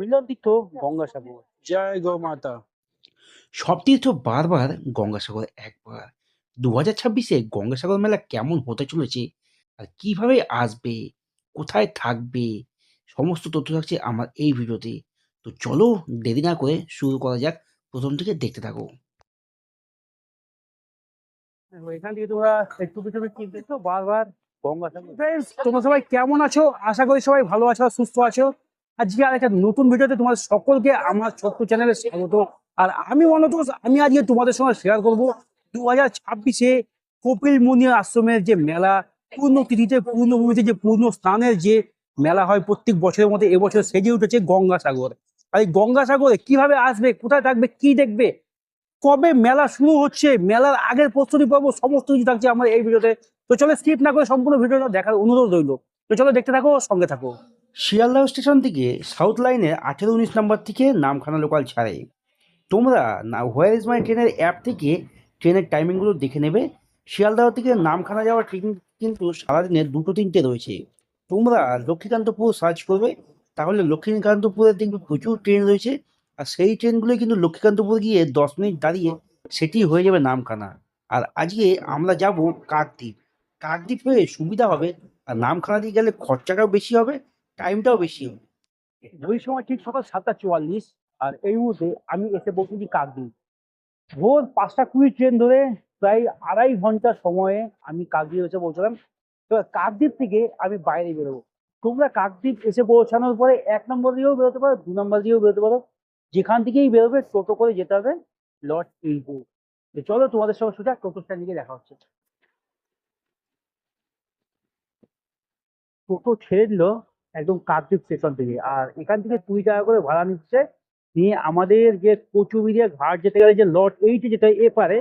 মিলন তীর্থ গঙ্গাসাগর। জয় গো মাতা। সব তীর্থ বারবার গঙ্গাসাগর একবার। দু হাজার ছাব্বিশে গঙ্গাসাগর মেলা কেমন হতে চলেছে? আর কীভাবে আসবে? কোথায় থাকবে? সমস্ত তথ্য থাকছে আমার এই ভিডিওতে। তো চলো দেরি না করে শুরু করা যাক। প্রথম থেকে দেখতে থাকো। এখান থেকে তোমরা একটু দেখছ? বারবার গঙ্গাসাগর। তোমরা সবাই কেমন আছো? আশা করি সবাই ভালো আছো সুস্থ আছো। আজকে আর একটা নতুন ভিডিওতে তোমাদের সকলকে আমার ছোট্ট চ্যানেলে স্বাগত। আর আমি মনোতোষ আমি আজকে তোমাদের সঙ্গে শেয়ার করব দু হাজার ছাব্বিশে কপিল মুনি আশ্রমের যে মেলা, পূর্ণ তিথিতে পূর্ণভূমিতে যে পূর্ণ স্থানের যে মেলা হয় প্রত্যেক বছরের মধ্যে, এবছর সেজে উঠেছে গঙ্গাসাগর। আর এই গঙ্গাসাগরে কীভাবে আসবে, কোথায় থাকবে, কি দেখবে, কবে মেলা শুরু হচ্ছে, মেলার আগের প্রস্তুতি পর্ব, সমস্ত কিছু থাকছে আমার এই ভিডিওতে। তো চলো স্কিপ না করে সম্পূর্ণ ভিডিওটা দেখার অনুরোধ রইল। তো চলো দেখতে থাকো, সঙ্গে থাকো। শিয়ালদহ স্টেশন থেকে সাউথ লাইনের আঠেরো উনিশ নম্বর থেকে নামখানা লোকাল ছাড়ে। তোমরা না হোয়ার ইজ মাই ট্রেনের অ্যাপ থেকে ট্রেনের টাইমিংগুলো দেখে নেবে। শিয়ালদহ থেকে নামখানা যাওয়ার ট্রেন কিন্তু সারাদিনে দুটো তিনটে রয়েছে। তোমরা লক্ষ্মীকান্তপুর সার্চ করবে। তাহলে লক্ষ্মীকান্তপুরে দেখবে প্রচুর ট্রেন রয়েছে। আর সেই ট্রেনগুলো কিন্তু লক্ষ্মীকান্তপুর গিয়ে দশ মিনিট দাঁড়িয়ে সেটি হয়ে যাবে নামখানা। আর আজকে আমরা যাব কাকদ্বীপ। কাকদ্বীপ হয়ে সুবিধা হবে। আর নামখানা দিয়ে গেলে খরচাটাও বেশি হবে। টাইমটাও বেশি ওই সময় ঠিক সকাল সাতটা চুয়াল্লিশ আর এই মুহূর্তে আমি এসে পৌঁছেছি কাকদ্বীপ। ভোর পাঁচটা কুড়ি ট্রেন ধরে প্রায় আড়াই ঘণ্টা সময়ে আমি কাকদ্বীপ এসে পৌঁছলাম। এবার কাকদ্বীপ থেকে আমি বাইরে বেরোবো। তোমরা কাকদ্বীপ এসে পৌঁছানোর পরে এক নম্বর দিয়েও বেরোতে পারো দু নম্বর দিয়েও বেরোতে পারো। যেখান থেকেই বেরোবে টোটো করে যেতে হবে লর্ড এইটে তো চলো তোমাদের সঙ্গে সোজা টোটো স্ট্যান্ড দিকে দেখা হচ্ছে। টোটো ছেড়ে দিল একদম কাকদ্বীপ স্টেশন থেকে। আর এখান থেকে কুড়ি টাকা করে ভাড়া নিচ্ছে। নিয়ে আমাদের যে কচুবিরিয়া ঘাট যেতে গেলে যে লট এইটে যেতে হয় এপারে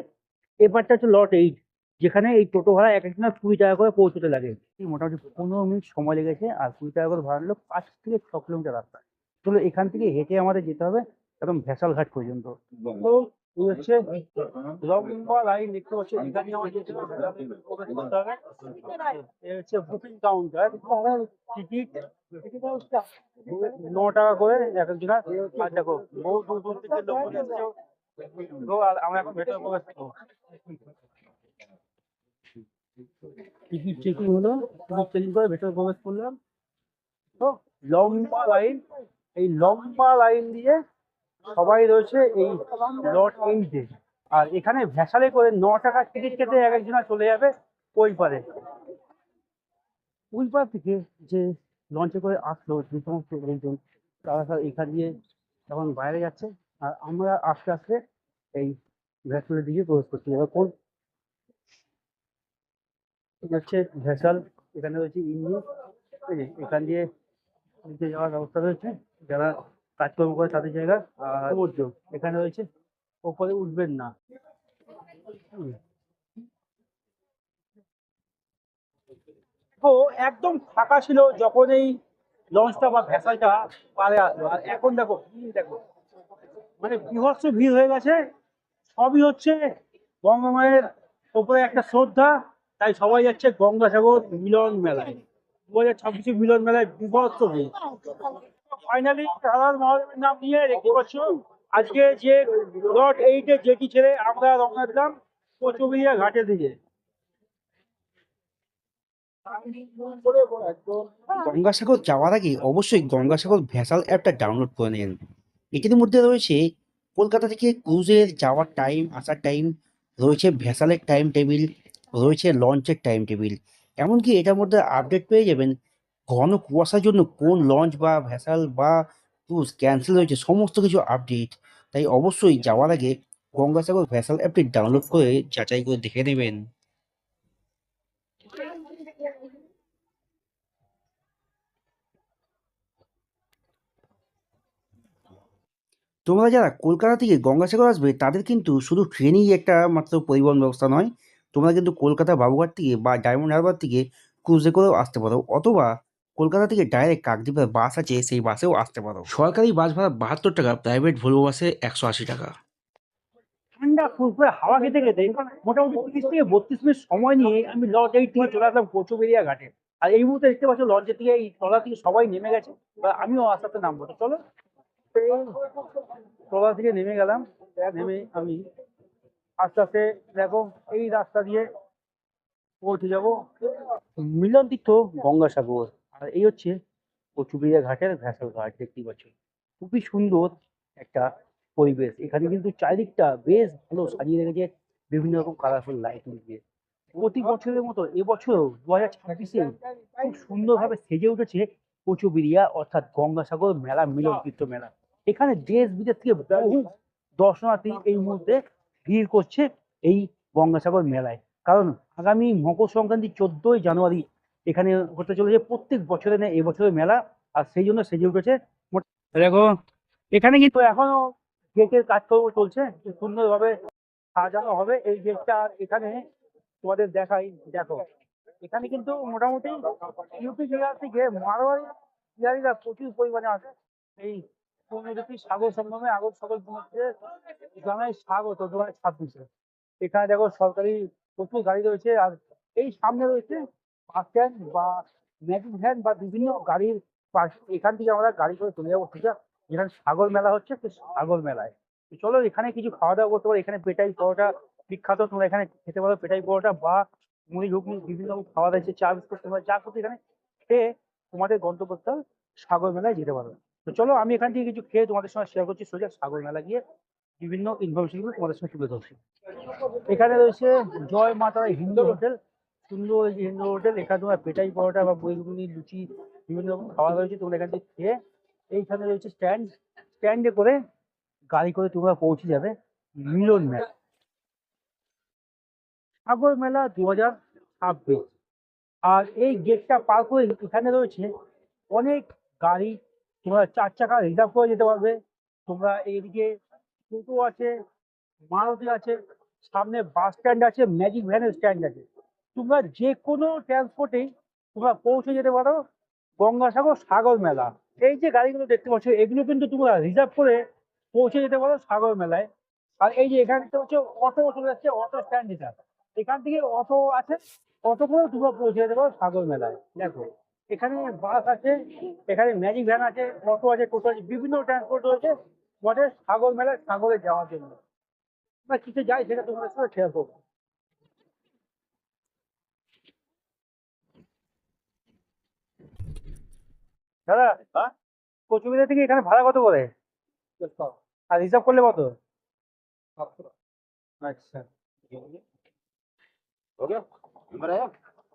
এপারটা হচ্ছে লট এইট যেখানে এই টোটো ভাড়া এক একজনের কুড়ি টাকা করে পৌঁছতে লাগে। মোটামুটি পনেরো মিনিট সময় লেগেছে আর কুড়ি টাকা করে ভাড়া নিলো পাঁচ থেকে ছ কিলোমিটার রাস্তা চলো এখান থেকে হেঁটে আমাদের যেতে হবে একদম ভেসাল ঘাট পর্যন্ত। হচ্ছে লম্বা লাইন দেখতে পাচ্ছি এখানে হচ্ছে বুকিং কাউন্টার টিকিট ন টাকা করে এক একজনা আর দেখো বহু দূর দূর থেকে লোক আমরা এখন প্রবেশ করব। টিকিট হলো করে ভেতরে প্রবেশ করলাম। তো লম্বা লাইন এই লম্বা লাইন দিয়ে সবাই রয়েছে এই লট এইটে আর এখানে ভ্যাসালে করে ন টাকার টিকিট কেটে এক একজনা চলে যাবে ওই পারে। ওই পার থেকে যে লঞ্চে করে আসলো যে সমস্ত লোকজন, তারা এখান দিয়ে তখন বাইরে যাচ্ছে। আর আমরা আস্তে আস্তে এই ভ্যাসেলের দিকে প্রবেশ করছি। এবার কোন হচ্ছে ভেসাল, এখানে রয়েছে ইঞ্জিন। এখান দিয়ে যাওয়ার ব্যবস্থা রয়েছে। যারা কাজকর্ম করে তাদের জায়গা আর এখানে রয়েছে ওপরে উঠবেন না। তো একদম ফাঁকা ছিল যখন এই লঞ্চটা বা ভ্যাসালটা পারে আসলো। আর এখন দেখো দেখো। মানে বিভৎস ভিড় হয়ে গেছে। সবই হচ্ছে গঙ্গা মায়ের ওপরে একটা শ্রদ্ধা তাই সবাই যাচ্ছে গঙ্গাসাগর মিলন মেলায়। দু হাজার ছাব্বিশে মিলন মেলায় বিভৎস ভিড়। ফাইনালি রাধার মহাদেবের নাম নিয়ে দেখতে পাচ্ছ, আজকে যে লট এইটে যেটি ছেড়ে আমরা রওনা দিলাম কচুবিরিয়া ঘাটের দিকে। গঙ্গাসাগর যাওয়ার আগে অবশ্যই গঙ্গাসাগর ভ্যাসাল অ্যাপটা ডাউনলোড করে নিন। এটির মধ্যে রয়েছে কলকাতা থেকে ক্রুজের যাওয়ার টাইম আসার টাইম রয়েছে ভ্যাসালের টাইম টেবিল রয়েছে লঞ্চের টাইম টেবিল এমনকি এটার মধ্যে আপডেট পেয়ে যাবেন ঘন কুয়াশার জন্য কোন লঞ্চ বা ভ্যাসাল বা ক্রুজ ক্যান্সেল হয়েছে সমস্ত কিছু আপডেট তাই অবশ্যই যাওয়ার আগে গঙ্গাসাগর ভ্যাসাল অ্যাপটি ডাউনলোড করে যাচাই করে দেখে নেবেন। তোমরা যারা কলকাতা থেকে গঙ্গাসাগর আসবে, তাদের কিন্তু শুধু ট্রেনই একটা মাত্র পরিবহন ব্যবস্থা নয়, তোমরা কিন্তু কলকাতা বাবুঘাট থেকে বা ডায়মন্ড হারবার থেকে ক্রুজে করেও আসতে পারো, অথবা কলকাতা থেকে ডাইরেক্ট কাকদ্বীপের বাস আছে, সেই বাসেও আসতে পারো। সরকারি বাস ভাড়া বাহাত্তর টাকা প্রাইভেট ভলভো বাসে একশো আশি টাকা। ঠান্ডা ফুরফুরে হাওয়া খেতে খেতে মোটামুটি তিরিশ থেকে বত্রিশ মিনিট সময় নিয়ে আমি লঞ্চ এই থেকে চলে আসলাম কচুবেরিয়া ঘাটে। আর এই মুহূর্তে দেখতে পাচ্ছ লঞ্চের থেকে এই তলা থেকে সবাই নেমে গেছে বা আমিও আস্তে আস্তে নামবো। তো চলো ট্রলার থেকে নেমে গেলাম, নেমে আমি আস্তে আস্তে দেখো, এই রাস্তা দিয়ে পৌঁছে যাব। মিলন তীর্থ গঙ্গাসাগর। আর এই হচ্ছে কচুবিড়িয়া ঘাটের ভ্যাসেল ঘাট দেখতেই পাচ্ছ। খুবই সুন্দর একটা পরিবেশ। এখানে কিন্তু চারিদিকটা বেশ ভালো সাজিয়ে রেখেছে বিভিন্ন রকম কালারফুল লাইটিং দিয়ে প্রতি বছরের মতো এবছরও দু হাজার ছাব্বিশে খুব সুন্দরভাবে সেজে উঠেছে কচুবিড়িয়া অর্থাৎ গঙ্গাসাগর মেলা, মিলন তীর্থ মেলা। এখানে দেশ বিদেশ থেকে বহু দর্শনার্থী এই মুহূর্তে ভিড় করছে এই গঙ্গাসাগর মেলায়। কারণ আগামী মকর সংক্রান্তি চোদ্দই জানুয়ারি এখানে হতে চলেছে প্রত্যেক বছরে নেয় এবছরের মেলা, আর সেই জন্য সেজে উঠেছে। দেখো, এখানে কিন্তু এখনও গেটের কাজকর্ম চলছে সুন্দরভাবে সাজানো হবে এই গেটটা, আর এখানে তোমাদের দেখাই, দেখো। এখানে কিন্তু মোটামুটি ইউপি বিহার থেকে মারোয়ারি বিহারিরা প্রচুর পরিমাণে আসে। এই পূর্ণজ্যোতি সাগর সঙ্গমে আগর সকল পৌঁছে জানাই স্বাগত দু হাজার ছাব্বিশে। এখানে দেখো সরকারি প্রচুর গাড়ি রয়েছে, আর এই সামনে রয়েছে বাস স্ট্যান্ড বা ম্যাজিক ভ্যান বা বিভিন্ন গাড়ির এখান থেকে আমরা গাড়ি করে চলে যাব সোজা যেখানে সাগর মেলা হচ্ছে, সেই সাগর মেলায়। চলো, এখানে কিছু খাওয়া দাওয়া করতে পারো। এখানে পেটাই পরোটা বিখ্যাত। তোমরা এখানে খেতে পারো পেটাই পরোটা বা মুড়ি ঘুগনি, বিভিন্ন রকম খাওয়া রয়েছে চা বিস্কুট তোমরা যা করতে এখানে খেয়ে তোমাদের গন্তব্যস্থল সাগর মেলায় যেতে পারো তো চলো, আমি এখান থেকে কিছু খেয়ে তোমাদের সঙ্গে শেয়ার করছি। সোজা সাগর মেলা গিয়ে বিভিন্ন ইনফরমেশনগুলো তোমাদের সঙ্গে তুলে ধরছি। এখানে রয়েছে জয় মাতারা হিন্দু হোটেল সুন্দর হিন্দু হোটেল এখানে তোমার পেটাই পরোটা বা বইগুনি লুচি, বিভিন্ন রকম খাওয়া রয়েছে তোমরা এখান থেকে খেয়ে এইখানে রয়েছে স্ট্যান্ড স্ট্যান্ডে করে গাড়ি করে তোমরা পৌঁছে যাবে মিলন মেলা। সাগর মেলা দু হাজার ছাব্বিশ। আর এই গেটটা পার করে এখানে রয়েছে অনেক গাড়ি, তোমরা চার চাকা রিজার্ভ করে যেতে পারবে। তোমরা এইদিকে টোটো আছে, মারুতি আছে, সামনে বাস স্ট্যান্ড আছে ম্যাজিক ভ্যানের স্ট্যান্ড আছে। তোমরা যে কোনো ট্রান্সপোর্টেই তোমরা পৌঁছে যেতে পারো গঙ্গাসাগর সাগর মেলা। এই যে গাড়িগুলো দেখতে পাচ্ছ, এগুলো কিন্তু তোমরা রিজার্ভ করে পৌঁছে যেতে পারো সাগর মেলায়। আর এই যে এখানটা হচ্ছে অটো চলে যাচ্ছে, অটো স্ট্যান্ড এটা এখান থেকে অটো আছে, অটো করে তোমরা পৌঁছে যেতে পারো সাগর মেলায়। দেখো, এখানে বাস আছে, এখানে ম্যাজিক ভ্যান আছে, অটো আছে, টোটো আছে, বিভিন্ন ট্রান্সপোর্ট রয়েছে তোমাদের সাগর মেলায় সাগরে যাওয়ার জন্য। আমরা কিসে যাই সেটা তোমাদের সাথে শেয়ার করব। দাদা কচুবিদা থেকে এখানে ভাড়া কত করে? আর রিজার্ভ করলে কত? আচ্ছা।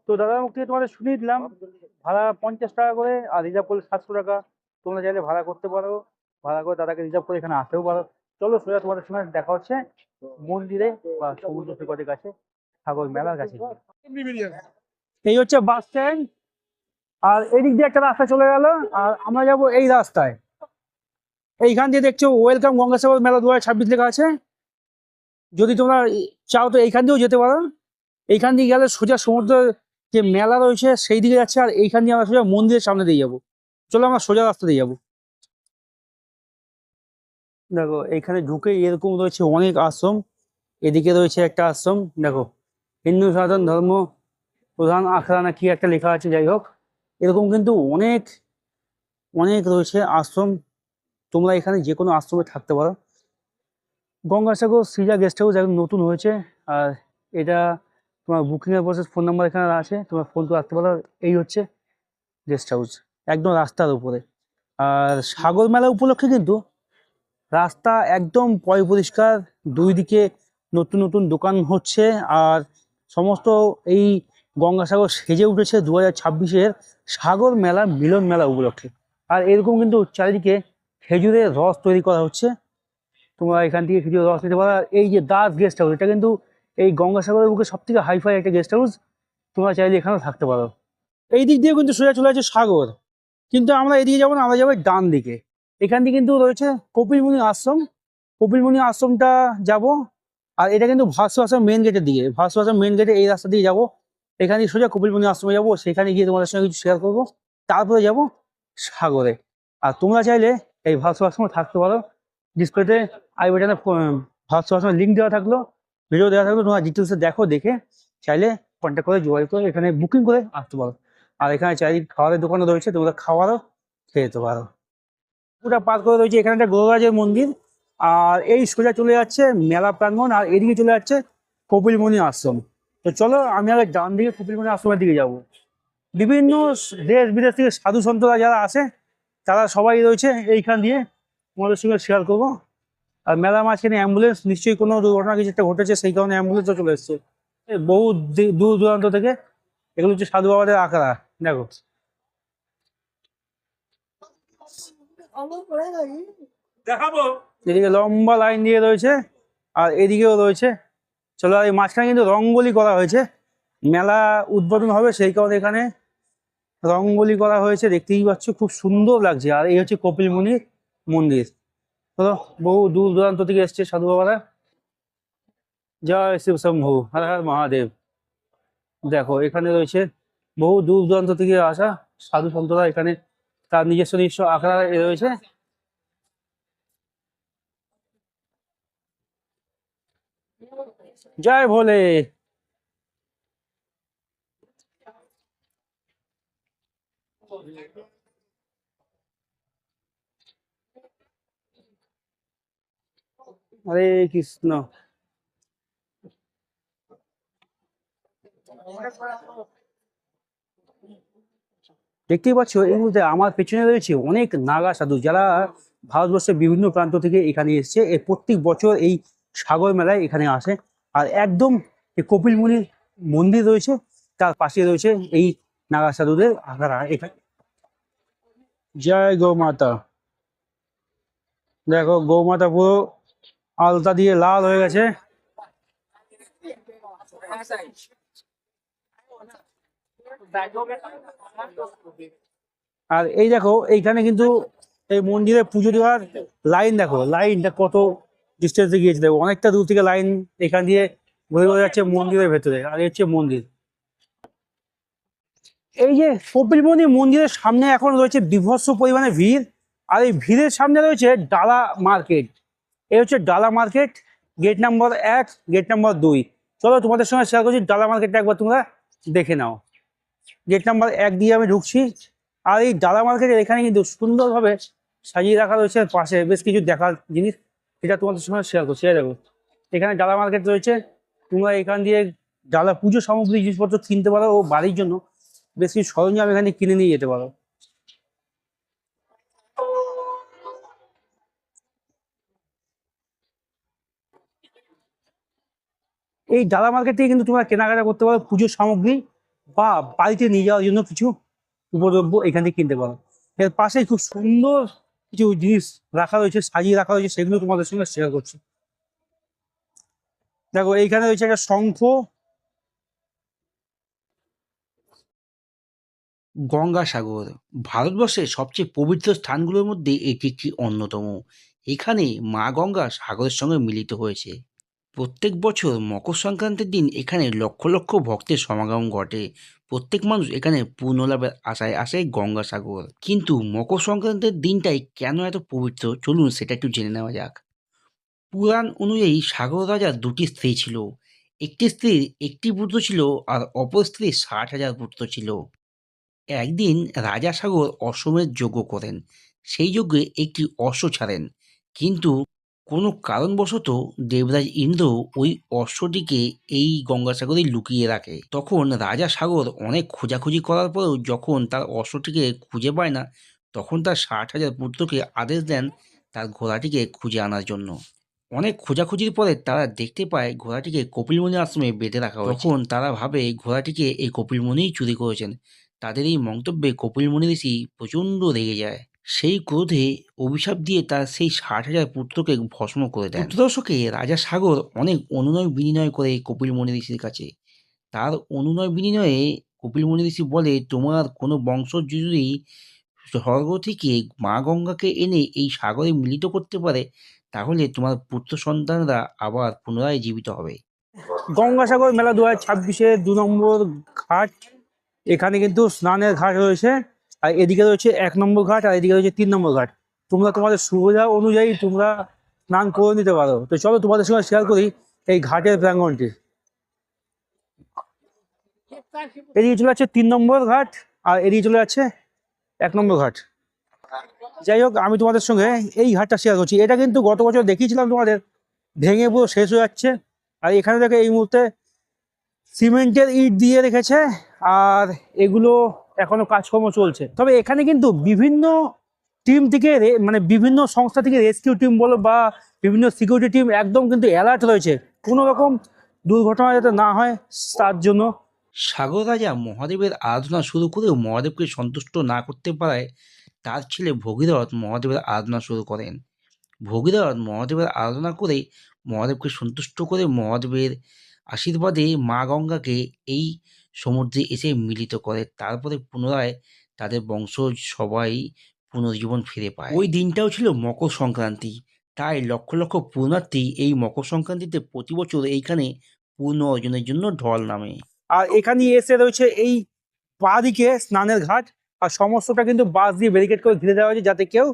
তো দাদা মুখ থেকে তোমাদের শুনিয়ে দিলাম। ভাড়া পঞ্চাশ টাকা করে আর রিজার্ভ করলে সাতশো টাকা। তোমরা চাইলে ভাড়া করতে পারো। ভাড়া করে দাদাকে রিজার্ভ করে এখানে আসতেও পারো। চলো সোজা তোমাদের সঙ্গে দেখা হচ্ছে মন্দিরে বা সমুদ্র সৈকতের কাছে সাগর মেলার কাছে। এই হচ্ছে বাস স্ট্যান্ড। আর এদিক দিয়ে একটা রাস্তা চলে গেল, আর আমরা যাব এই রাস্তায়। এইখান দিয়ে দেখছ ওয়েলকাম গঙ্গাসাগর মেলা দু ছাব্বিশ লেখা আছে। যদি তোমরা চাও তো এইখান দিয়েও যেতে পারো। এইখান দিয়ে গেলে সোজা সমুদ্রের যে মেলা রয়েছে সেই দিকে যাচ্ছে, আর এইখান দিয়ে আমরা সোজা মন্দিরের সামনে দিয়ে যাব। চলো আমরা সোজা রাস্তা দিয়ে যাব। দেখো, এইখানে ঢুকে এরকম রয়েছে অনেক আশ্রম। এদিকে রয়েছে একটা আশ্রম। দেখো, হিন্দু সনাতন ধর্ম প্রধান আখড়া না কি একটা লেখা আছে, যাই হোক। এরকম কিন্তু অনেক অনেক রয়েছে আশ্রম। তোমরা এখানে যে কোনো আশ্রমে থাকতে পারো। গঙ্গাসাগর সৃজা গেস্ট হাউস একদম নতুন হয়েছে। আর এটা তোমার বুকিংয়ের প্রসেস ফোন নাম্বার এখানে আছে। তোমার ফোন করে রাখতে পারো। এই হচ্ছে গেস্ট হাউস একদম রাস্তার উপরে। আর সাগর মেলা উপলক্ষে কিন্তু রাস্তা একদম পয় পরিষ্কার দুই দিকে নতুন নতুন দোকান হচ্ছে। আর সমস্ত এই গঙ্গাসাগর সেজে উঠেছে দু হাজার ছাব্বিশের সাগর মেলা মিলন মেলা উপলক্ষে। আর এরকম কিন্তু চারিদিকে খেজুরের রস তৈরি করা হচ্ছে। তোমরা এখান থেকে খেজুরের রস নিতে পারো। এই যে দাস গেস্ট হাউস এটা কিন্তু এই গঙ্গাসাগরের বুকে সব থেকে হাইফাই একটা গেস্ট হাউস তোমরা চাইলে এখানেও থাকতে পারো। এই দিক দিয়ে কিন্তু সোজা চলে আছে সাগর। কিন্তু আমরা এদিকে যাব না, আমরা যাব ডান দিকে। এখান দিয়ে কিন্তু রয়েছে কপিলমুনি আশ্রম। কপিলমুনি আশ্রমটা যাব। আর এটা কিন্তু আশ্রম মেন গেটের দিকে। আশ্রম মেন গেটে এই রাস্তা দিয়ে যাব। এখানে সোজা কপিলমুনি আশ্রমে যাব, সেখানে গিয়ে তোমাদের সঙ্গে কিছু শেয়ার করব। তারপরে যাব সাগরে। আর তোমরা চাইলে এই ভাস্কর আশ্রমে থাকতে পারো। ডিসপ্লেতে আই বাটনে ভাস্কর আশ্রমের লিঙ্ক দেওয়া থাকল ভিডিও দেওয়া থাকল, তোমরা ডিটেলসে দেখো, দেখে চাইলে কন্ট্যাক্ট করে, যোগাযোগ করে, এখানে বুকিং করে আসতে পারো। আর এখানে চাইলে খাবারের দোকানও রয়েছে, তোমরা খাওয়ারও খেয়ে যেতে পারো। পুরোটা পার করে রয়েছে, এখানে একটা গৌরাজের মন্দির। আর এই সোজা চলে যাচ্ছে মেলা প্রাঙ্গণ, আর এদিকে চলে যাচ্ছে কপিলমণি আশ্রম। তো চলো, আমি আগে ডান দিকে কপিলমণি আশ্রমের দিকে যাব। বিভিন্ন দেশ বিদেশ থেকে সাধু সন্তরা যারা আসে, তারা সবাই রয়েছে এইখান দিয়ে। তোমাদের সঙ্গে শেয়ার করব। আর মেলা মাঝখানে অ্যাম্বুলেন্স নিশ্চয়ই কোনো দুর্ঘটনা, কিছু একটা ঘটেছে, সেই কারণে অ্যাম্বুলেন্সও চলে এসছে। বহু দূর দূরান্ত থেকে, এগুলো হচ্ছে সাধু বাবাদের আঁকড়া দেখো। দেখাবো। এদিকে লম্বা লাইন দিয়ে রয়েছে, আর এদিকেও রয়েছে। চলো এই মাঝখানে কিন্তু রঙ্গোলি করা হয়েছে। মেলা উদ্বোধন হবে, সেই কারণে এখানে রঙ্গোলি করা হয়েছে। দেখতেই পাচ্ছ, খুব সুন্দর লাগছে। আর এই হচ্ছে কপিলমুনির মন্দির। চলো, বহু দূর দূরান্ত থেকে এসছে সাধু বাবারা। জয় শিব শম্ভু, হর হর মহাদেব। দেখো, এখানে রয়েছে বহু দূর দূরান্ত থেকে আসা সাধু সন্তরা। এখানে তার নিজস্ব নিজস্ব আখড়া রয়েছে। জয় ভোলে। হরে কৃষ্ণ। দেখতেই পাচ্ছ, এই মুহূর্তে আমার পেছনে রয়েছে অনেক নাগা সাধু, যারা ভারতবর্ষের বিভিন্ন প্রান্ত থেকে এখানে এসেছে। প্রত্যেক বছর এই সাগর মেলায় এখানে আসে। আর একদম কপিল মুনির মন্দির রয়েছে, তার পাশে রয়েছে এই নাগা সাধুদের আখাড়া এখানে জয় গৌ মাতা দেখো, গৌমাতা পুরো আলতা দিয়ে লাল হয়ে গেছে। আর এই দেখো, এইখানে কিন্তু এই মন্দিরে পুজো দেওয়ার লাইন দেখো, লাইনটা কত ডিস্টেন্সে গিয়েছে অনেকটা দূর থেকে লাইন এখান দিয়ে বয়ে বয়ে যাচ্ছে মন্দিরের ভেতরে। আর হচ্ছে মন্দির। এই যে কপিলমণি মন্দিরের সামনে এখন রয়েছে বিভৎস পরিমাণে ভিড়। আর এই ভিড়ের সামনে রয়েছে ডালা মার্কেট। এই হচ্ছে ডালা মার্কেট গেট নাম্বার এক গেট নাম্বার দুই। চলো তোমাদের সঙ্গে শেয়ার করছি ডালা মার্কেটটা একবার তোমরা দেখে নাও। গেট নাম্বার এক দিয়ে আমি ঢুকছি। আর এই ডালা মার্কেটের এখানে কিন্তু সুন্দরভাবে সাজিয়ে রাখা রয়েছে পাশে। বেশ কিছু দেখার জিনিস। এটা তোমাদের সঙ্গে শেয়ার করছি। দেখো, এখানে ডালা মার্কেট রয়েছে। তোমরা এখান দিয়ে ডালা পুজো সামগ্রী, জিনিসপত্র কিনতে পারো ও বাড়ির জন্য। বেশ কিছু সরঞ্জাম এখানে কিনে নিয়ে যেতে পারো। এই ডালা মার্কেট থেকে কিন্তু তোমরা কেনাকাটা করতে পারো পুজোর সামগ্রী বা বাড়িতে নিয়ে যাওয়ার জন্য কিছু উপদ্রব্য এখান থেকে কিনতে পারো। এর পাশে খুব সুন্দর কিছু জিনিস রাখা রয়েছে, সাজিয়ে রাখা রয়েছে, সেগুলো তোমাদের সঙ্গে শেয়ার করছি। দেখো, এইখানে রয়েছে একটা শঙ্খ। গঙ্গাসাগর, ভারতবর্ষের সবচেয়ে পবিত্র স্থানগুলোর মধ্যে এটি একটি অন্যতম। এখানে মা গঙ্গা সাগরের সঙ্গে মিলিত হয়েছে। প্রত্যেক বছর মকর সংক্রান্তির দিন এখানে লক্ষ লক্ষ ভক্তের সমাগম ঘটে। প্রত্যেক মানুষ এখানে পূর্ণলাভের আশায় আসে গঙ্গাসাগর কিন্তু মকর সংক্রান্তির দিনটাই কেন এত পবিত্র? চলুন সেটা একটু জেনে নেওয়া যাক। পুরাণ অনুযায়ী সাগর রাজার দুটি স্ত্রী ছিল। একটি স্ত্রীর একটি পুত্র ছিল আর অপর স্ত্রীর ষাট হাজার পুত্র ছিল। একদিন রাজা সাগর অশ্বমেধ যজ্ঞ করেন। সেই যজ্ঞে একটি অশ্ব ছাড়েন। কিন্তু কোনো কারণবশত দেবরাজ ইন্দ্র ওই অশ্বটিকে এই গঙ্গাসাগরে লুকিয়ে রাখে। তখন রাজা সাগর অনেক খোঁজাখুঁজি করার পরেও যখন তার অশ্বটিকে খুঁজে পায় না, তখন তার ষাট হাজার পুত্রকে আদেশ দেন তার ঘোড়াটিকে খুঁজে আনার জন্য। অনেক খোঁজাখুঁজির পরে তারা দেখতে পায় ঘোড়াটিকে কপিলমণি আশ্রমে বেঁধে রাখা তখন তারা ভাবে ঘোড়াটিকে এই কপিলমণিই চুরি করেছেন। তাদের এই মন্তব্যে কপিলমণি ঋষি প্রচণ্ড রেগে যায়। সেই ক্রোধে অভিশাপ দিয়ে তার সেই ষাট হাজার পুত্রকে ভস্ম করে দেন। পুত্রদশকে রাজা সাগর অনেক অনুনয় বিনিময় করে কপিলমণি ঋষির কাছে। তার অনুনয় বিনিময়ে কপিলমণি ঋষি বলে তোমার কোনো বংশজ যদি স্বর্গ থেকে মা গঙ্গাকে এনে এই সাগরে মিলিত করতে পারে তাহলে তোমার পুত্র সন্তানরা আবার পুনরায় জীবিত হবে। গঙ্গাসাগর মেলা দু হাজার ছাব্বিশে দু নম্বর ঘাট এখানে কিন্তু স্নানের ঘাট রয়েছে। আর এদিকে রয়েছে এক নম্বর ঘাট, আর এদিকে রয়েছে তিন নম্বর ঘাট। তোমরা তোমাদের সুবিধা অনুযায়ী তোমরা স্নান করে নিতে পারো। তো চলো তোমাদের সঙ্গে শেয়ার করি এই ঘাটের প্রাঙ্গণটি এদিকে চলে যাচ্ছে তিন নম্বর ঘাট, আর এদিকে চলে যাচ্ছে এক নম্বর ঘাট। যাই হোক, আমি তোমাদের সঙ্গে এই ঘাটটা শেয়ার করছি। এটা কিন্তু গত বছর দেখিয়েছিলাম তোমাদের, ভেঙে পুরো শেষ হয়ে যাচ্ছে। আর এখানে দেখে এই মুহূর্তে সিমেন্টের ইট দিয়ে রেখেছে, আর এগুলো এখনও কাজকর্ম চলছে। তবে এখানে কিন্তু বিভিন্ন টিম থেকে মানে বিভিন্ন সংস্থা থেকে রেস্কিউ টিম বলো বা বিভিন্ন সিকিউরিটি টিম একদম কিন্তু অ্যালার্ট রয়েছে। কোনো রকম দুর্ঘটনা যাতে না হয়, তার জন্য। সাগর রাজা মহাদেবের আরাধনা শুরু করেও মহাদেবকে সন্তুষ্ট না করতে পারায় তার ছেলে ভগীরথ মহাদেবের আরাধনা শুরু করেন। ভগীরথ মহাদেবের আরাধনা করে মহাদেবকে সন্তুষ্ট করে মহাদেবের আশীর্বাদে মা গঙ্গাকে এই সমুদ্রে এসে মিলিত করে। তারপরে পুনরায় তাদের বংশ সবাই পুনর্জীবন ফিরে পায়। ওই দিনটাও ছিল মকর সংক্রান্তি। তাই লক্ষ লক্ষ পুণ্যার্থী এই মকর সংক্রান্তিতে প্রতি বছর এইখানে পূর্ণ অর্জনের জন্য ঢল নামে। আর এখানে এসে রয়েছে এই পা দিকে স্নানের ঘাট। আর সমস্তটা কিন্তু বাঁশ দিয়ে ব্যারিকেড করে ঘিরে দেওয়া হয়েছে যাতে কেউ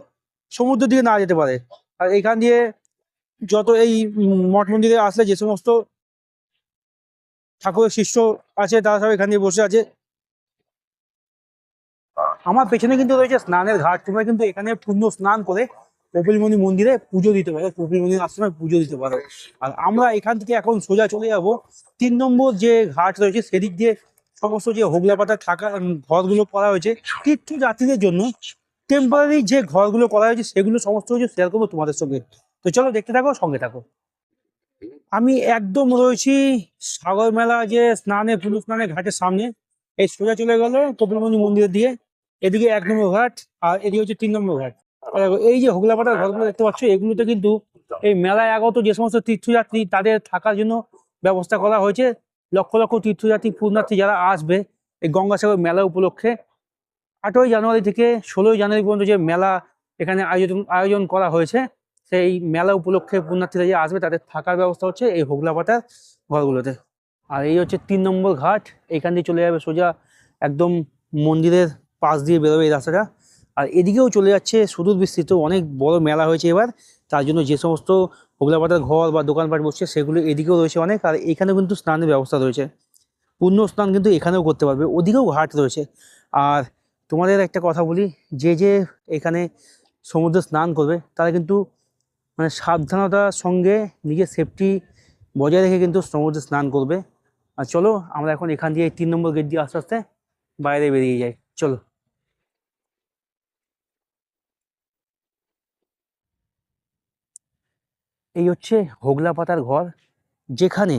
সমুদ্র দিকে না যেতে পারে। আর এখান দিয়ে যত এই মঠ মন্দিরে আসলে যে সমস্ত ঠাকুরের শিষ্য আছে, তারা সব এখান দিয়ে বসে আছে। আমার পেছনে কিন্তু রয়েছে স্নানের ঘাট। তোমরা কিন্তু এখানে পুণ্য স্নান করে কপিলমণি মন্দিরে পুজো দিতে পারো। কপিলমণি আশ্রমে পুজো দিতে পারো। আর আমরা এখান থেকে এখন সোজা চলে যাব। তিন নম্বর যে ঘাট রয়েছে, সেদিক দিয়ে সমস্ত যে হোগলা পাতা থাকা ঘরগুলো করা হয়েছে, তীর্থযাত্রীদের জন্য টেম্পোরারি যে ঘরগুলো করা হয়েছে, সেগুলো সমস্ত কিছু শেয়ার করব তোমাদের সঙ্গে। তো চলো দেখতে থাকো, সঙ্গে থাকো। আমি একদম রয়েছি সাগর মেলা যে স্নানে পুরো স্নানের ঘাটের সামনে। এই সোজা চলে গেল কপিলমণি মন্দিরের দিয়ে। এদিকে এক নম্বর ঘাট আর এদিকে হচ্ছে তিন নম্বর ঘাট। এই যে হোগলা পাতার ঘরগুলো দেখতে পাচ্ছ, এগুলোতে কিন্তু এই মেলায় আগত যে সমস্ত তীর্থযাত্রী, তাদের থাকার জন্য ব্যবস্থা করা হয়েছে। লক্ষ লক্ষ তীর্থযাত্রী, পুণ্যার্থী যারা আসবে এই গঙ্গাসাগর মেলা উপলক্ষে। আটই জানুয়ারি থেকে ষোলোই জানুয়ারি পর্যন্ত যে মেলা এখানে আয়োজন আয়োজন করা হয়েছে। সেই মেলা উপলক্ষে পুণ্যার্থীরা যে আসবে, তাদের থাকার ব্যবস্থা হচ্ছে এই হোগলাপাতার ঘরগুলোতে। আর এই হচ্ছে তিন নম্বর ঘাট, এখান দিয়ে চলে যাবে সোজা একদম মন্দিরের পাশ দিয়ে বেরোবে এই রাস্তাটা। আর এদিকেও চলে যাচ্ছে সুদূর বিস্তৃত, অনেক বড় মেলা হয়েছে এবার। তার জন্য যে সমস্ত হোগলাপাতার ঘর বা দোকানপাট বসছে, সেগুলো এদিকেও রয়েছে অনেক, আর এখানেও কিন্তু স্নানের ব্যবস্থা রয়েছে। পূর্ণ স্নান কিন্তু এখানেও করতে পারবে, ওদিকেও ঘাট রয়েছে। আর তোমাদের একটা কথা বলি, যে যে এখানে সমুদ্রে স্নান করবে, তারা কিন্তু মানে সাবধানতার সঙ্গে নিজের সেফটি বজায় রেখে কিন্তু সমুদ্রে স্নান করবে। আর চলো, আমরা এখন এখান দিয়ে তিন নম্বর গেট দিয়ে আস্তে আস্তে বাইরে বেরিয়ে যাই। চলো। এই হচ্ছে হোগলা পাতার ঘর, যেখানে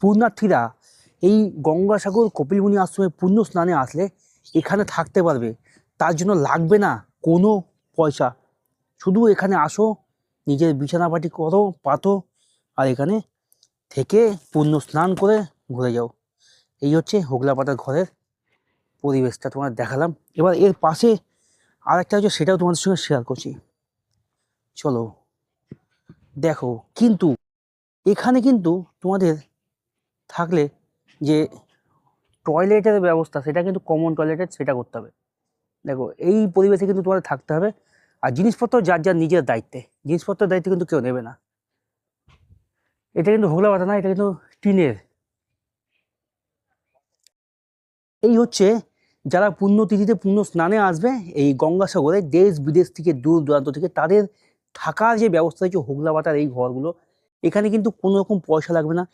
পুণ্যার্থীরা এই গঙ্গাসাগর কপিলমুনি আশ্রমে পুণ্য স্নানে আসলে এখানে থাকতে পারবে। তার জন্য লাগবে না কোনো পয়সা। শুধু এখানে আসো নিজের বিছানাপাটি করো পাতো আর এখানে থেকে পুণ্য স্নান করে ঘুরে যাও। এই হচ্ছে হোগলা পাতার ঘরের পরিবেশটা তোমার দেখালাম। এবার এর পাশে আর একটা হচ্ছে সেটাও তোমাদের সঙ্গে শেয়ার করছি। চলো, দেখো, কিন্তু এখানে কিন্তু তোমাদের থাকলে যে টয়লেটের ব্যবস্থা, সেটা কিন্তু কমন টয়লেটের সেটা করতে হবে। দেখো, এই পরিবেশে কিন্তু তোমাদের থাকতে হবে। আর জিনিসপত্র যার যার নিজের দায়িত্বে, জিনিসপত্রের দায়িত্ব কিন্তু কেউ নেবে না। এটা কিন্তু হোগলা পাতা না, এটা কিন্তু টিনের। এই হচ্ছে যারা পুণ্যতিথিতে পুণ্য স্নানে আসবে, এই গঙ্গাসাগরে দেশ বিদেশ থেকে দূর দূরান্ত থেকে তাদের থাকার যে ব্যবস্থা হচ্ছে হোগলা পাতার এই ঘরগুলো, এখানে কিন্তু কোনো রকম পয়সা লাগবে না।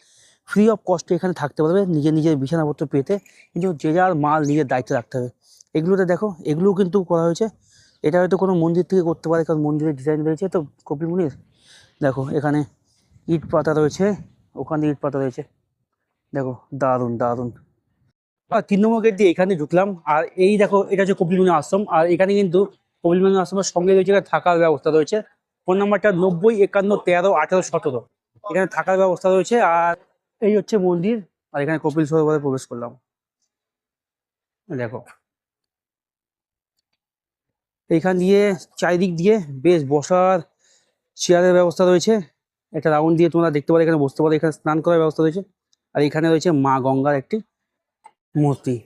ফ্রি অফ কস্টে এখানে থাকতে পারবে, নিজের নিজের বিছানাপত্র পেতে, কিন্তু যে যার মাল নিজের দায়িত্ব রাখতে হবে। এগুলোতে দেখো, এগুলোও কিন্তু করা হয়েছে। এটা হয়তো কোনো মন্দির থেকে করতে পারে, কারণ মন্দিরের ডিজাইন রয়েছে তো কপিল মুনির, দেখো, এখানে ইট পাতা রয়েছে, ওখানে ইট পাতা রয়েছে। দেখো, দারুণ দারুণ। আর তিন নম্বর গেট দিয়ে এখানে ঢুকলাম, আর এই দেখো, এটা হচ্ছে কপিলমুনি আশ্রম। আর এখানে কিন্তু কপিলমুনি আশ্রমের সঙ্গে রয়েছে থাকার ব্যবস্থা রয়েছে। ফোন নাম্বারটা নব্বই, একান্ন, তেরো, আঠারো, সতেরো। এখানে থাকার ব্যবস্থা রয়েছে, আর এই হচ্ছে মন্দির। আর এখানে কপিল সরোবরে প্রবেশ করলাম। দেখো এইখান দিয়ে চারিদিক দিয়ে বেশ বসার চেয়ারের ব্যবস্থা রয়েছে। একটা রাউন্ড দিয়ে তোমরা দেখতে পারো, এখানে বসতে পারো, এখানে স্নান করার ব্যবস্থা রয়েছে। আর এখানে রয়েছে মা গঙ্গার একটি মূর্তি।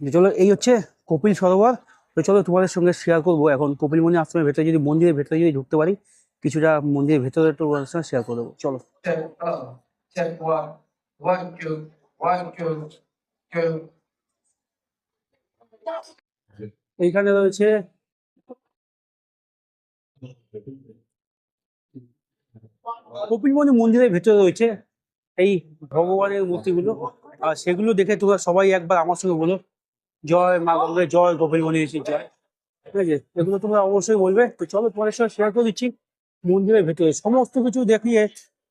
চলো, এই হচ্ছে কপিল সরোবর। তো চলো, তোমাদের সঙ্গে শেয়ার করব। এখন কপিল কপিলমণি আশ্রমের ভেতরে যদি, মন্দিরের ভেতরে যদি ঢুকতে পারি, কিছুটা মন্দিরের ভেতরে তোমাদের সঙ্গে শেয়ার করে দেবো। চলো. এইখানে রয়েছে কপিলমণি মন্দিরের ভেতরে রয়েছে এই ভগবানের মূর্তিগুলো। আর সেগুলো দেখে তোমরা সবাই একবার আমার সঙ্গে বলো। জয় মা গঙ্গে, জয় কপিলমণি জয়। ঠিক আছে? এগুলো তোমরা অবশ্যই বলবে। তো চলো তোমাদের সঙ্গে শেয়ার করে দিচ্ছি মন্দিরের ভেতরে। সমস্ত কিছু দেখিয়ে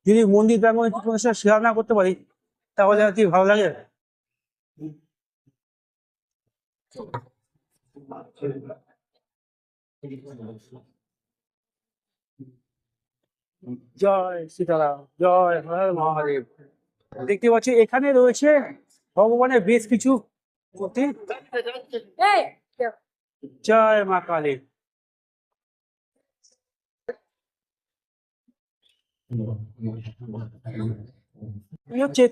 যদি মন্দির প্রাঙ্গণে তোমাদের সঙ্গে শেয়ার না করতে পারি, তাহলে আর কি ভালো লাগে? জয় সীতারাম জয় হর মহাদেব। দেখতে পাচ্ছি এখানে রয়েছে ভগবানের বেশ কিছু মূর্তি। জয় মা কালী। হচ্ছে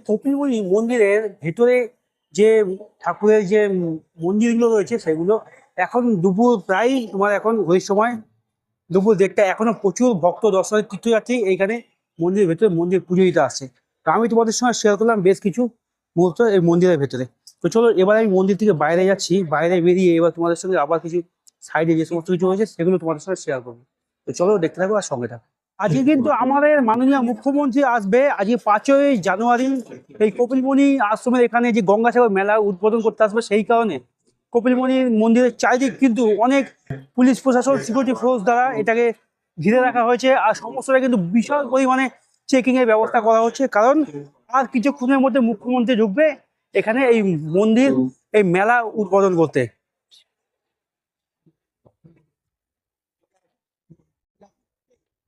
মন্দিরের ভেতরে যে ঠাকুরের যে মন্দিরগুলো রয়েছে সেগুলো এখন দুপুর প্রায় তোমার এখন ওই সময় দুপুর দেড়টা, এখনও প্রচুর ভক্ত দর্শনের তীর্থযাত্রী এইখানে মন্দিরের ভেতরে মন্দির পুজো দিতে আসছে। তো আমি তোমাদের সঙ্গে শেয়ার করলাম বেশ কিছু মুহূর্ত এই মন্দিরের ভেতরে। তো চলো, এবার আমি মন্দির থেকে বাইরে যাচ্ছি, বাইরে বেরিয়ে এবার তোমাদের সঙ্গে আবার কিছু সাইডে যে সমস্ত কিছু রয়েছে সেগুলো তোমাদের সঙ্গে শেয়ার করব। তো চলো, দেখতে থাকো আর সঙ্গে থাকো। আজকে কিন্তু আমাদের মাননীয় মুখ্যমন্ত্রী আসবে, আজকে পাঁচই জানুয়ারি, এই কপিলমণি আশ্রমের এখানে যে গঙ্গাসাগর মেলা উদ্বোধন করতে আসবে সেই কারণে কপিলমণির মন্দিরের চারিদিক কিন্তু অনেক পুলিশ প্রশাসন সিকিউরিটি ফোর্স দ্বারা এটাকে ঘিরে রাখা হয়েছে আর সমস্তটা কিন্তু বিশাল পরিমাণে চেকিং এর ব্যবস্থা করা হচ্ছে কারণ আর কিছুক্ষণের মধ্যে মুখ্যমন্ত্রী ঢুকবে এখানে এই মন্দির এই মেলা উদ্বোধন করতে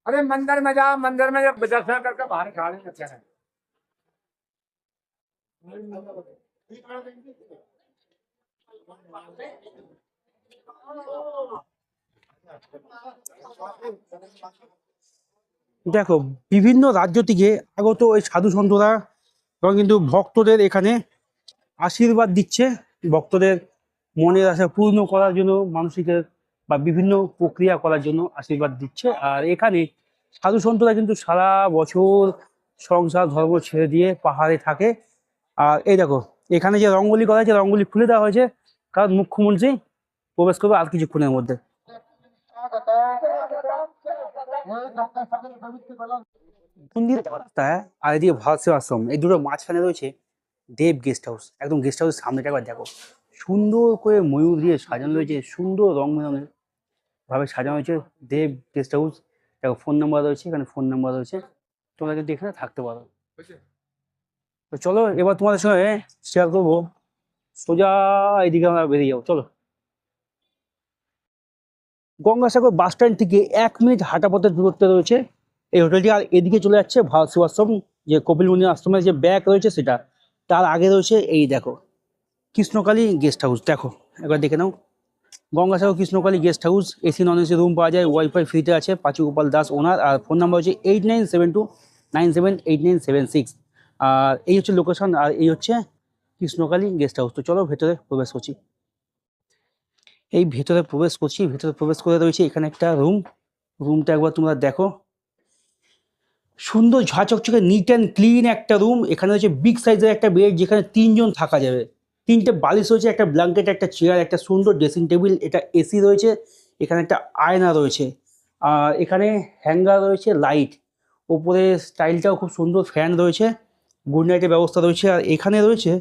अरे मंदिर में जाओ मंदिर में जब दर्शन करके बाहर खा लेंगे अच्छा है দেখো, বিভিন্ন রাজ্য থেকে আগত ওই সাধু সন্তরা এবং কিন্তু ভক্তদের এখানে আশীর্বাদ দিচ্ছে। ভক্তদের মনের আশা পূর্ণ করার জন্য, মানসিকের বা বিভিন্ন প্রক্রিয়া করার জন্য আশীর্বাদ দিচ্ছে। আর এখানে সাধু সন্তরা কিন্তু সারা বছর সংসার ধর্ম ছেড়ে দিয়ে পাহাড়ে থাকে। আর এই দেখো, এখানে যে রঙ্গোলি করা হয়েছে, রঙ্গোলি খুলে দেওয়া হয়েছে। কারণ মুখ্যমন্ত্রী প্রবেশ করবে আর কিছুক্ষণের মধ্যে। আর এদিকে ভারত সেবা আশ্রম এই দুটো মাঝখানে রয়েছে দেব গেস্ট হাউস একদম গেস্ট হাউসের সামনেটা একবার দেখো। সুন্দর করে ময়ূর দিয়ে সাজানো রয়েছে, সুন্দর রং বেরঙের ভাবে সাজানো হয়েছে দেব গেস্ট হাউস দেখো ফোন নাম্বার রয়েছে, এখানে ফোন নাম্বার রয়েছে। তোমরা কিন্তু এখানে থাকতে পারো। তো চলো, এবার তোমাদের সঙ্গে শেয়ার করব। সোজা এদিকে আমরা বেরিয়ে যাব, চলো। গঙ্গাসাগর বাস স্ট্যান্ড থেকে এক মিনিট হাঁটা পথের দূরত্বে রয়েছে। এই হোটেলটি আর এদিকে চলে যাচ্ছে ভারত সেবাশ্রম যে কপিল কপিলমুনি আশ্রমের যে ব্যাগ রয়েছে সেটা। তার আগে রয়েছে এই দেখো, কৃষ্ণকালী গেস্ট হাউস। দেখো, একবার দেখে নাও। Gangasagar Krishnakali guest house AC non AC room পাওয়া যায়, ওয়াইফাই ফ্রিতে আছে, পাঁচু গোপাল দাস ওনার, আর ফোন নাম্বার হচ্ছে eight nine seven two nine seven eight nine seven six. আর এই হচ্ছে লোকেশন, আর এই হচ্ছে কৃষ্ণকালী গেস্ট হাউস তো চলো ভেতরে প্রবেশ করছি। এই ভেতরে প্রবেশ করছি, ভেতরে প্রবেশ করে রয়েছে এখানে একটা রুম রুমটা একবার তোমরা দেখো। সুন্দর ঝাঁচকচকে নিট অ্যান্ড ক্লিন একটা রুম এখানে রয়েছে বিগ সাইজের একটা বেড যেখানে তিনজন থাকা যাবে। তিনটে বালিশ রয়েছে, একটা ব্ল্যাঙ্কেট একটা চেয়ার একটা সুন্দর ড্রেসিং টেবিল এটা এসি রয়েছে, এখানে একটা আয়না রয়েছে। আর এখানে হ্যাঙ্গার রয়েছে লাইট ওপরে স্টাইলটাও খুব সুন্দর ফ্যান রয়েছে। গুড নাইটের ব্যবস্থা রয়েছে। আর এখানে রয়েছে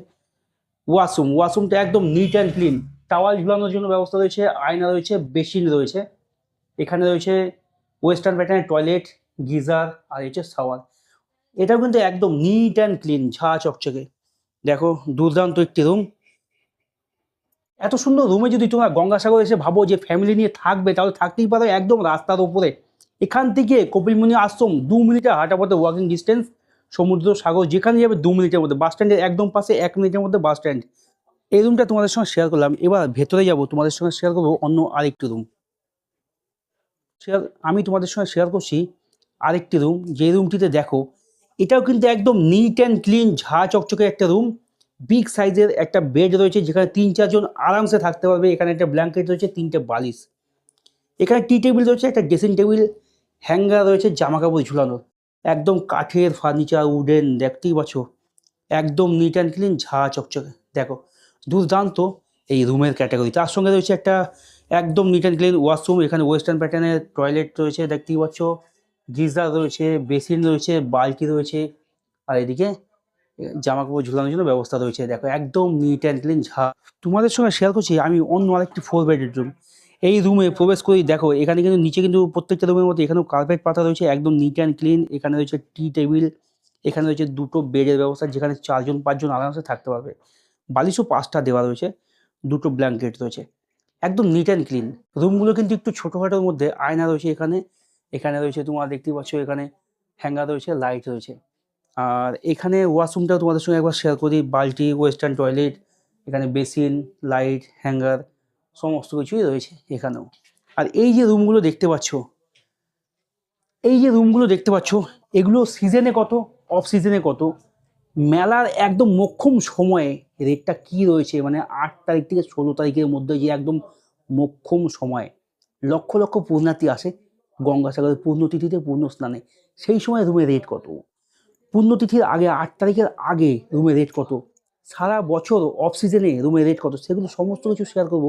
ওয়াশরুম, ওয়াশরুমটা একদম নিট অ্যান্ড ক্লিন টাওয়াল ঝুলানোর জন্য ব্যবস্থা রয়েছে, আয়না রয়েছে বেসিন রয়েছে। এখানে রয়েছে ওয়েস্টার্ন প্যাটার্নের টয়লেট গিজার আর হচ্ছে শাওয়ার। এটাও কিন্তু একদম নিট অ্যান্ড ক্লিন ঝা চকচকে। দেখো, দুর্দান্ত একটি রুম এত সুন্দর রুমে যদি তোমরা গঙ্গাসাগর এসে ভাবো যে ফ্যামিলি নিয়ে থাকবে, তাহলে থাকতেই পারো একদম রাস্তার উপরে। এখান থেকে কপিলমুনি আশ্রম দু মিনিটের হাঁটা পথে ওয়াকিং ডিস্টেন্স সমুদ্র, সাগর, যেখানে যাবে দু মিনিটের মধ্যে বাস স্ট্যান্ডের একদম পাশে এক মিনিটের মধ্যে বাস স্ট্যান্ড এই রুমটা তোমাদের সঙ্গে শেয়ার করলাম। এবার ভেতরে যাব, তোমাদের সঙ্গে শেয়ার করব অন্য আরেকটি রুম শেয়ার আমি তোমাদের সঙ্গে শেয়ার করছি আরেকটি রুম যে রুমটিতে দেখো, এটাও কিন্তু একদম নিট অ্যান্ড ক্লিন ঝা চকচকে একটা রুম বিগ সাইজের একটা বেড রয়েছে, যেখানে তিন চারজন আরামসে থাকতে পারবে, এখানে একটা ব্ল্যাঙ্কেট রয়েছে, তিনটে বালিশ। এখানে টি টেবিল রয়েছে, একটা ড্রেসিং টেবিল হ্যাঙ্গার রয়েছে, জামা কাপড় ঝুলানো একদম কাঠের ফার্নিচার উডেন দেখতেই পাচ্ছ। একদম নিট অ্যান্ড ক্লিন ঝা চকচকে। দেখো, দুর্দান্ত এই রুমের ক্যাটাগরি তার সঙ্গে রয়েছে একটা একদম নিট অ্যান্ড ক্লিন ওয়াশরুম এখানে ওয়েস্টার্ন প্যাটার্নের টয়লেট রয়েছে, দেখতেই পাচ্ছ। গিজার রয়েছে বেসিন রয়েছে, বালতি রয়েছে, আর এদিকে জামা কাপড় ঝুলানোর জন্য ব্যবস্থা রয়েছে। দেখো, একদম নিট অ্যান্ড ক্লিন ঝা। তোমাদের সঙ্গে শেয়ার করছি, আমি অন্য আরেকটি ফোর বেডের রুম এই রুমে প্রবেশ করেই দেখো, এখানে কিন্তু নিচে কিন্তু প্রত্যেকটা রুমের মধ্যে এখানেও কার্পেট পাতা রয়েছে, একদম নিট অ্যান্ড ক্লিন এখানে রয়েছে টি টেবিল এখানে রয়েছে দুটো বেডের ব্যবস্থা, যেখানে চারজন, পাঁচজন আরামসে থাকতে পারবে। বালিশও পাঁচটা দেওয়া রয়েছে, দুটো ব্ল্যাঙ্কেট রয়েছে। একদম নিট অ্যান্ড ক্লিন রুমগুলো কিন্তু একটু ছোটোখাটোর মধ্যে, আয়না রয়েছে এখানে। এখানে রয়েছে তোমার দেখতে পাচ্ছ, এখানে হ্যাঙ্গার রয়েছে লাইট রয়েছে। আর এখানে ওয়াশরুমটাও তোমাদের সঙ্গে একবার শেয়ার করি বালতি ওয়েস্টার্ন টয়লেট এখানে বেসিন লাইট হ্যাঙ্গার সমস্ত কিছুই রয়েছে এখানেও। আর এই যে রুমগুলো দেখতে পাচ্ছ, এই যে রুমগুলো দেখতে পাচ্ছ, এগুলো সিজনে কত অফ সিজনে কত? মেলার একদম মোক্ষম সময়ে রেটটা কি রয়েছে? মানে আট তারিখ থেকে ষোলো তারিখের মধ্যে যে একদম মোক্ষম সময়। লক্ষ লক্ষ পূর্ণার্থী আসে গঙ্গাসাগরের পূর্ণতিথিতে পূর্ণ স্নানে সেই সময় রুমের রেট কত? পূর্ণতিথির আগে, আট তারিখের আগে রুমের রেট কত? সারা বছর অফ সিজনে রুমের রেট কত? সেগুলো সমস্ত কিছু শেয়ার করব।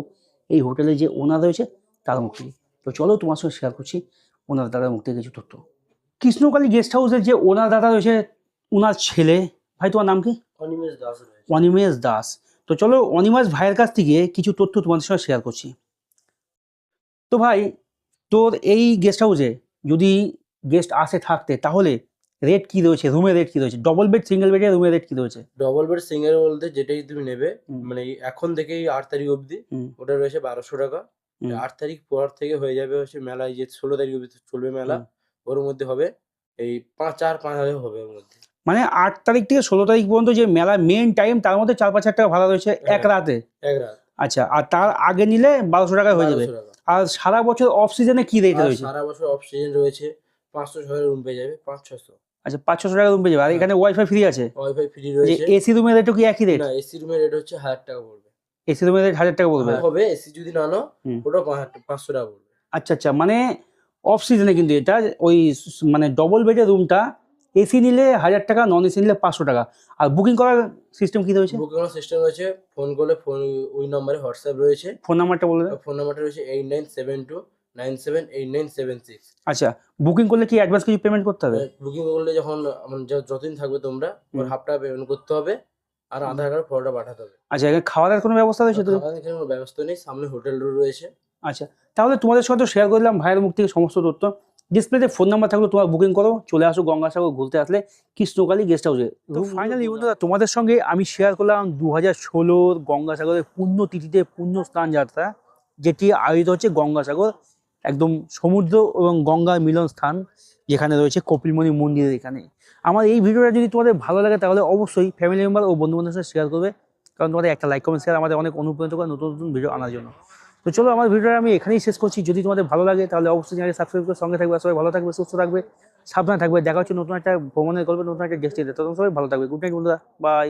এই হোটেলে যে ওনার রয়েছে তার মুখ থেকে তো চলো তোমার সঙ্গে শেয়ার করছি ওনার দাদার মুখ থেকে কিছু তথ্য। কৃষ্ণকালী গেস্ট হাউসের যে ওনার দাদা রয়েছে ওনার ছেলে ভাই তোমার নাম কি? অনিমেষ দাস অনিমেষ দাস। তো চলো অনিমেষ ভাইয়ের কাছ থেকে কিছু তথ্য তোমাদের সঙ্গে শেয়ার করছি। তো ভাই তোর এই গেস্ট হাউসে যদি গেস্ট আসে থাকতে তাহলে রেট কি রয়েছে রুমের রেট কি রয়েছে ডবল বেড সিঙ্গেল বেডের রুমের রেট কি রয়েছে ডবল বেড সিঙ্গেল বলতে যেটাই তুমি নেবে মানে এখন থেকেই আট তারিখ অবধি ওটা রয়েছে বারোশো টাকা। আট তারিখ পর থেকে হয়ে যাবে হচ্ছে মেলায় যে ষোলো তারিখ অবধি চলবে মেলা ওর মধ্যে হবে এই পাঁচ চার পাঁচ হাজার হবে ওর মধ্যে। মানে আট তারিখ থেকে ষোলো তারিখ পর্যন্ত যে মেলা মেন টাইম তার মধ্যে চার পাঁচ হাজার টাকা ভাড়া রয়েছে এক হ্যাঁ। রাতে। এক রাত। আচ্ছা আর তার আগে নিলে বারোশো টাকায় হয়ে যাবে। আর সারা বছর অফ সিজনে কি রেট রয়েছে? সারা বছর অফ সিজন রয়েছে পাঁচশো ছয় রুম পেয়ে যাবে পাঁচ ছশো আচ্ছা পাঁচ ছশো টাকা রুম পেয়ে যাবে। আর এখানে ওয়াইফাই ফ্রি আছে? ওয়াইফাই ফ্রি রয়েছে। এসি রুমের রেটও কি একই রেট না এসি রুমের রেট হচ্ছে হাজার টাকা পড়বে। এসি রুমের রেট হাজার টাকা পড়বে। হবে। এসি যদি না নাও ওটা পাঁচশো টাকা পড়বে। আচ্ছা আচ্ছা মানে অফ সিজনে কিন্তু এটা ওই মানে ডবল বেডের রুমটা এসি নিলে হাজার টাকা নন এসি নিলে পাঁচশো টাকা। আর বুকিং করার সিস্টেম কি রয়েছে? বুকিং করার সিস্টেম রয়েছে ফোন করলে ফোন ওই নম্বরে হোয়াটসঅ্যাপ রয়েছে। ফোন নাম্বারটা বলে ফোন নাম্বারটা রয়েছে eight nine seven two nine seven eight nine seven six. আচ্ছা বুকিং করলে কি অ্যাডভান্স কিছু পেমেন্ট করতে হবে? বুকিং করলে যখন যতদিন থাকবে তোমরা ওর হুম। হাফ টাকা পেমেন্ট করতে হবে আর আধার কার্ড ফটোটা পাঠাতে হবে। আচ্ছা এখানে খাওয়া দাওয়ার কোনো ব্যবস্থা রয়েছে তো? কোনো ব্যবস্থা নেই সামনে হোটেল রয়েছে। আচ্ছা তাহলে তোমাদের সাথে শেয়ার করলাম ভাইয়ের মুখ থেকে সমস্ত তথ্য। ডিসপ্লেতে ফোন নাম্বার থাকলে তোমার বুকিং করো চলে আসো গঙ্গাসাগর ঘুরতে আসলে কৃষ্ণকালী গেস্ট হাউসে তো ফাইনালি বন্ধুরা তোমাদের সঙ্গে আমি শেয়ার করলাম দু হাজার ষোলোর গঙ্গাসাগরের পুণ্যতিথিতে পুণ্য স্নান যাত্রা যেটি আয়োজিত হচ্ছে গঙ্গাসাগর একদম সমুদ্র এবং গঙ্গার মিলন স্থান যেখানে রয়েছে কপিলমণি মন্দিরের এখানে। আমার এই ভিডিওটা যদি তোমাদের ভালো লাগে তাহলে অবশ্যই ফ্যামিলি মেম্বার ও বন্ধু বান্ধবের সাথে শেয়ার করবে। কারণ তোমাদের একটা লাইক কমেন্ট শেয়ার আমাদের অনেক অনুপ্রাণিত করে নতুন নতুন ভিডিও আনার জন্য। তো চলো আমার ভিডিওটা আমি এখানেই শেষ করছি। যদি তোমাদের ভালো লাগে তাহলে অবশ্যই চ্যানেলে সাবস্ক্রাইব করে সঙ্গে থাকবে। সবাই ভালো থাকবে, সুস্থ থাকবে, সাবধানে থাকবে। দেখা হচ্ছে নতুন একটা ভ্রমণের গল্পে, নতুন একটা ডেস্টিনেশন তখন সবাই ভালো থাকবে। গুড নাইট বন্ধুরা। বাই